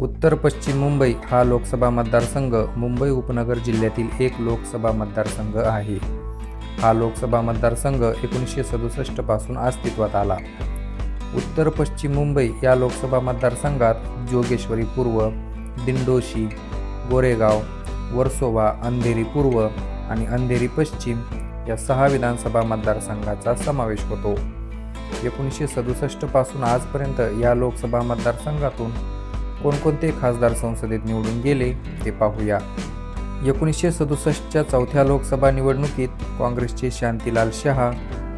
उत्तर पश्चिम मुंबई हा लोकसभा मतदारसंघ मुंबई उपनगर जिल्ह्यातील एक लोकसभा मतदारसंघ आहे. हा लोकसभा मतदारसंघ एकोणीसशे सदुसष्टपासून अस्तित्वात आला. उत्तर पश्चिम मुंबई या लोकसभा मतदारसंघात जोगेश्वरी पूर्व दिंडोशी गोरेगाव वर्सोवा अंधेरी पूर्व आणि अंधेरी पश्चिम या सहा विधानसभा मतदारसंघाचा समावेश होतो. एकोणीसशे सदुसष्टपासून आजपर्यंत या लोकसभा मतदारसंघातून कोणकोणते खासदार संसदेत निवडून गेले ते पाहूया. एकोणीसशे सदुसष्टच्या चौथ्या लोकसभा निवडणुकीत काँग्रेसचे शांतीलाल शहा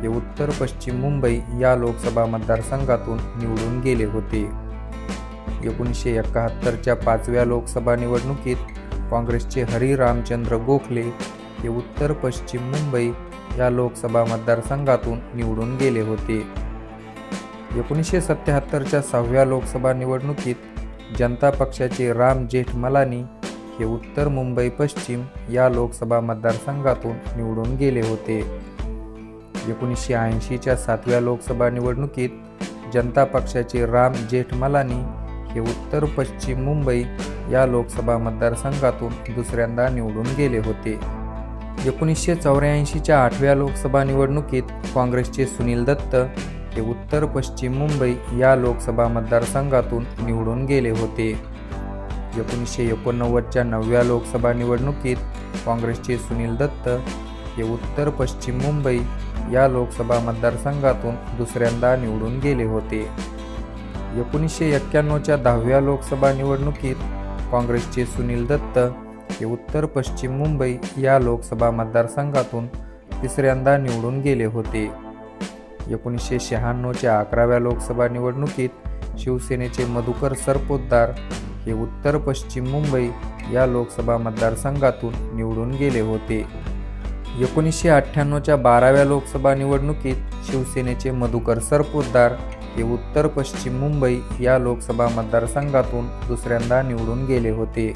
हे उत्तर पश्चिम मुंबई या लोकसभा मतदारसंघातून निवडून गेले होते. एकोणीसशे एकाहत्तरच्या पाचव्या लोकसभा निवडणुकीत काँग्रेसचे हरी रामचंद्र गोखले हे उत्तर पश्चिम मुंबई या लोकसभा मतदारसंघातून निवडून गेले होते. एकोणीसशे सत्याहत्तरच्या सहाव्या लोकसभा निवडणुकीत जनता पक्षाचे राम जेठमलानी हे उत्तर मुंबई पश्चिम या लोकसभा मतदारसंघातून निवडून गेले होते. एकोणीसशे ऐंशीच्या सातव्या लोकसभा निवडणुकीत जनता पक्षाचे राम जेठमलानी हे उत्तर पश्चिम मुंबई या लोकसभा मतदारसंघातून दुसऱ्यांदा निवडून गेले होते. एकोणीसशे चौऱ्याऐंशीच्या आठव्या लोकसभा निवडणुकीत काँग्रेसचे सुनील दत्त ते उत्तर पश्चिम मुंबई या लोकसभा मतदारसंघातून निवडून गेले होते. एकोणीसशे एकोणनव्वदच्या नवव्या लोकसभा निवडणुकीत काँग्रेसचे सुनील दत्त हे उत्तर पश्चिम मुंबई या लोकसभा मतदारसंघातून दुसऱ्यांदा निवडून गेले होते. एकोणीसशे एक्क्याण्णवच्या दहाव्या लोकसभा निवडणुकीत काँग्रेसचे सुनील दत्त हे उत्तर पश्चिम मुंबई या लोकसभा मतदारसंघातून तिसऱ्यांदा निवडून गेले होते. एकोणीसशे शहाण्णवच्या अकराव्या लोकसभा निवडणुकीत शिवसेनेचे मधुकर सरपोतदार हे उत्तर पश्चिम मुंबई या लोकसभा मतदारसंघातून निवडून गेले होते. एकोणीसशे अठ्ठ्याण्णवच्या बाराव्या लोकसभा निवडणुकीत शिवसेनेचे मधुकर सरपोतदार हे उत्तर पश्चिम मुंबई या लोकसभा मतदारसंघातून दुसऱ्यांदा निवडून गेले होते.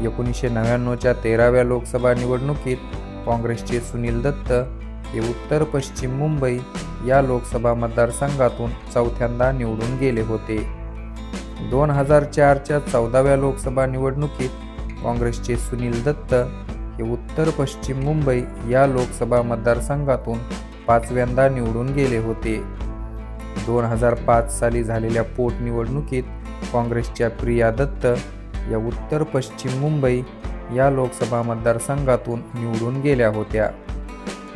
एकोणीसशे नव्याण्णवच्या तेराव्या लोकसभा निवडणुकीत काँग्रेसचे सुनील दत्त ते उत्तर पश्चिम मुंबई या लोकसभा मतदारसंघातून चौथ्यांदा निवडून गेले होते. दोन हजार चारच्या चौदाव्या लोकसभा निवडणुकीत काँग्रेसचे सुनील दत्त हे उत्तर पश्चिम मुंबई या लोकसभा मतदारसंघातून पाचव्यांदा निवडून गेले होते. दोन हजार पाच साली झालेल्या पोटनिवडणुकीत काँग्रेसच्या प्रिया दत्त या उत्तर पश्चिम मुंबई या लोकसभा मतदारसंघातून निवडून गेल्या होत्या.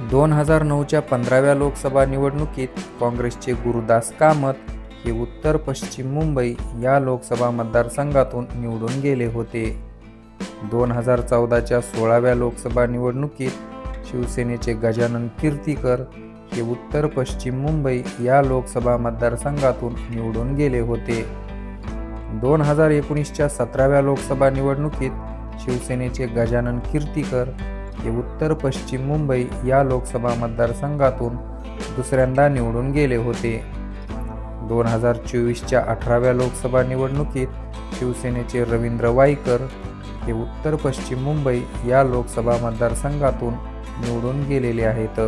दोन हजार नऊच्या पंधराव्या लोकसभा निवडणुकीत काँग्रेसचे गुरुदास कामत हे उत्तर पश्चिम मुंबई या लोकसभा मतदारसंघातून निवडून गेले होते. दोन हजार चौदाच्या सोळाव्या लोकसभा निवडणुकीत शिवसेनेचे गजानन कीर्तीकर हे उत्तर पश्चिम मुंबई या लोकसभा मतदारसंघातून निवडून गेले होते. दोन हजार एकोणीसच्या सतराव्या लोकसभा निवडणुकीत शिवसेनेचे गजानन कीर्तीकर हे उत्तर पश्चिम मुंबई या लोकसभा मतदारसंघातून दुसऱ्यांदा निवडून गेले होते. दोन हजार चोवीसच्या अठराव्या लोकसभा निवडणुकीत शिवसेनेचे रवींद्र वाईकर हे उत्तर पश्चिम मुंबई या लोकसभा मतदारसंघातून निवडून गेलेले आहेत.